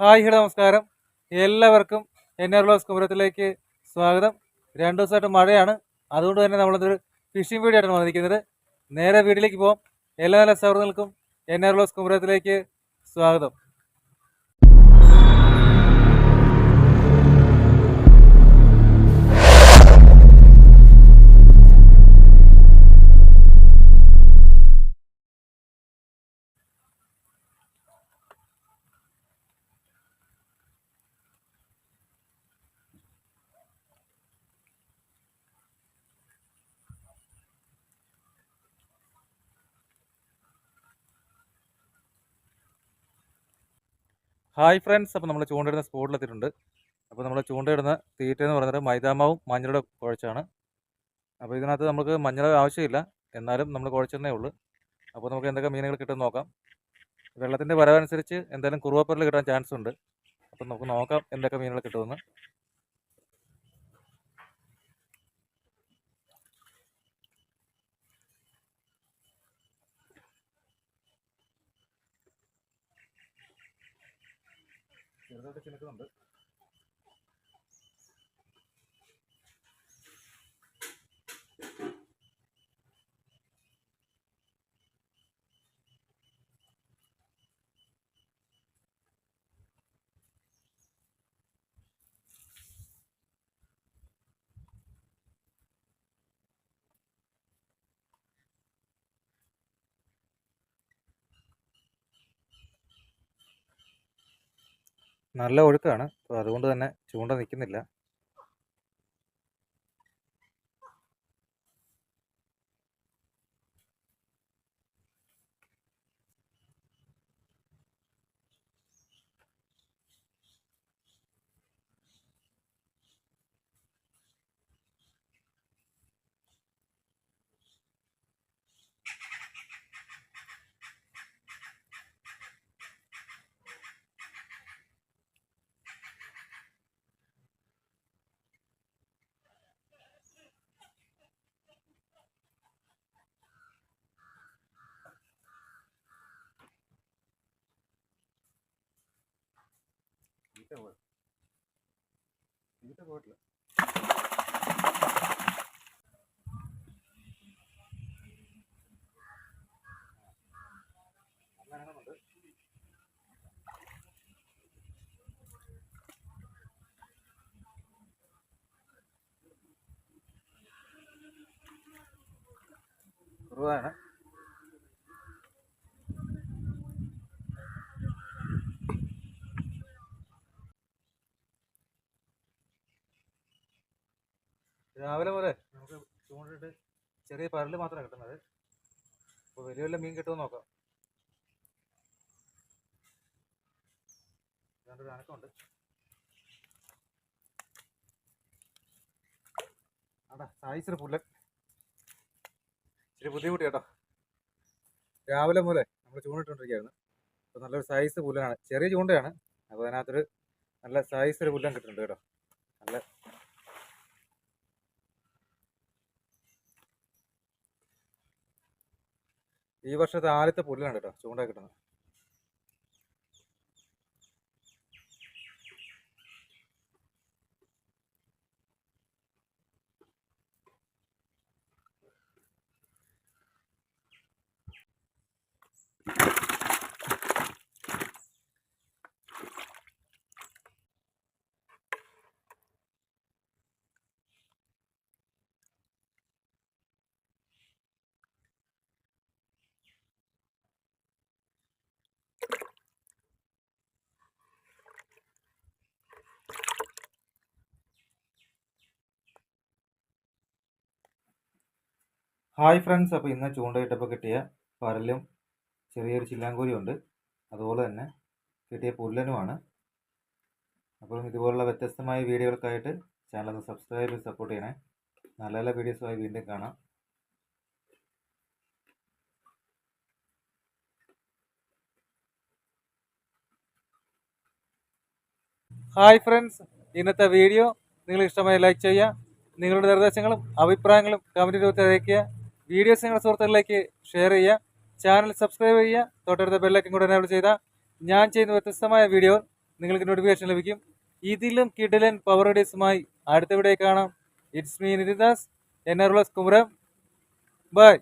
Hi ഹിഡ നമസ്കാരം. എല്ലാവർക്കും N R ബ്ലോസ് കുമരത്തിലേക്ക് സ്വാഗതം. രണ്ട് ദിവസമായിട്ട് മഴയാണ്. അതുകൊണ്ട് തന്നെ നമ്മളതൊരു ഫിഷിംഗ് വീഡിയോ ആയിട്ടാണ് വന്നിരിക്കുന്നത്. നേരെ വീട്ടിലേക്ക് പോകാം എല്ലാ നല്ല സൗഹൃദങ്ങൾക്കും എൻ ആർ ബ്ലോസ് കുമരത്തിലേക്ക് സ്വാഗതം. ഹായ് ഫ്രണ്ട്സ് അപ്പോൾ നമ്മൾ ചൂണ്ടയിടുന്ന സ്പോട്ടിലെത്തിയിട്ടുണ്ട് അപ്പോൾ നമ്മൾ ചൂണ്ടയിടുന്ന തീറ്റ എന്ന് പറയുന്നത് മൈദാമാവും മഞ്ഞളുടെ കുഴച്ചാണ്. അപ്പോൾ ഇതിനകത്ത് നമുക്ക് മഞ്ഞൾ ആവശ്യമില്ല. എന്നാലും നമ്മൾ കുഴച്ചെന്നേ ഉള്ളൂ. അപ്പോൾ നമുക്ക് എന്തൊക്കെ മീനുകൾ കിട്ടുമെന്ന് നോക്കാം. വെള്ളത്തിന്റെ വരവനുസരിച്ച് എന്തായാലും കുറുവപ്പരൽ കിട്ടാൻ ചാൻസ് ഉണ്ട്. അപ്പോൾ നമുക്ക് നോക്കാം എന്തൊക്കെ മീനുകൾ കിട്ടുമെന്ന്. ചെറുതായിട്ട് ചിലക്കുന്നുണ്ട് നല്ല ഒഴുക്കാണ്. അപ്പോൾ അതുകൊണ്ട് തന്നെ ചൂണ്ട നിൽക്കുന്നില്ല തീറ്റ പോയി തീറ്റ പോയിട്ടില്ല കുറുവാണ് രാവിലെ പോലെ നമുക്ക് ചൂണ്ടിട്ട് ചെറിയ പരൽ മാത്രമാണ് കിട്ടുന്നത്. അപ്പോൾ വലിയ വലിയ മീൻ കിട്ടുമെന്ന് നോക്കാം. രണ്ടൊരു അനക്കമുണ്ട്. ആടാ സൈസ് പുല്ലൻ. ഇച്ചിരി ബുദ്ധിമുട്ടി കേട്ടോ. രാവിലെ മുതലേ നമ്മൾ ചൂണ്ടിട്ടുകൊണ്ടിരിക്കുകയായിരുന്നു. അപ്പോൾ നല്ലൊരു സൈസ് പുല്ലാണ് ചെറിയ ചൂണ്ടയാണ്. അപ്പോൾ അതിനകത്തൊരു നല്ല സൈസ് ഒരു പുല്ലൻ കിട്ടുന്നുണ്ട് കേട്ടോ നല്ല ഈ വർഷത്തെ ആദ്യത്തെ പുല്ലാണ് കേട്ടോ ചൂണ്ട കിട്ടുന്നത്. ഹായ് ഫ്രണ്ട്സ് അപ്പോൾ ഇന്ന് ചൂണ്ടയിട്ടപ്പോൾ കിട്ടിയ പരലും ചെറിയൊരു ചില്ലാങ്കൂരിയും ഉണ്ട്. അതുപോലെ തന്നെ കിട്ടിയ പുല്ലനുമാണ്. അപ്പം ഇതുപോലുള്ള വ്യത്യസ്തമായ വീഡിയോകൾക്കായിട്ട് ചാനൽ ഒന്ന് സബ്സ്ക്രൈബ് ചെയ്ത് സപ്പോർട്ട് ചെയ്യണേ. നല്ല നല്ല വീഡിയോസുമായി വീണ്ടും കാണാം. ഹായ് ഫ്രണ്ട്സ് ഇന്നത്തെ വീഡിയോ നിങ്ങൾ ഇഷ്ടമായി ലൈക്ക് ചെയ്യുക. നിങ്ങളുടെ നിർദ്ദേശങ്ങളും അഭിപ്രായങ്ങളും കമന്റ് രൂപത്തിൽ അറിയിക്കുക. വീഡിയോസ് നിങ്ങളുടെ സുഹൃത്തുക്കളിലേക്ക് ഷെയർ ചെയ്യുക. ചാനൽ സബ്സ്ക്രൈബ് ചെയ്യുക. തൊട്ടടുത്ത ബെല്ലൈക്കൻ കൂടെ എനേബിൾ ചെയ്താൽ ഞാൻ ചെയ്യുന്ന വ്യത്യസ്തമായ വീഡിയോ നിങ്ങൾക്ക് നോട്ടിഫിക്കേഷൻ ലഭിക്കും. ഇതിലും കിഡിലൻ പവർ റേഡിയസുമായി അടുത്ത വീഡിയോ കാണാം. It's me Nithidas N R Kumaram bye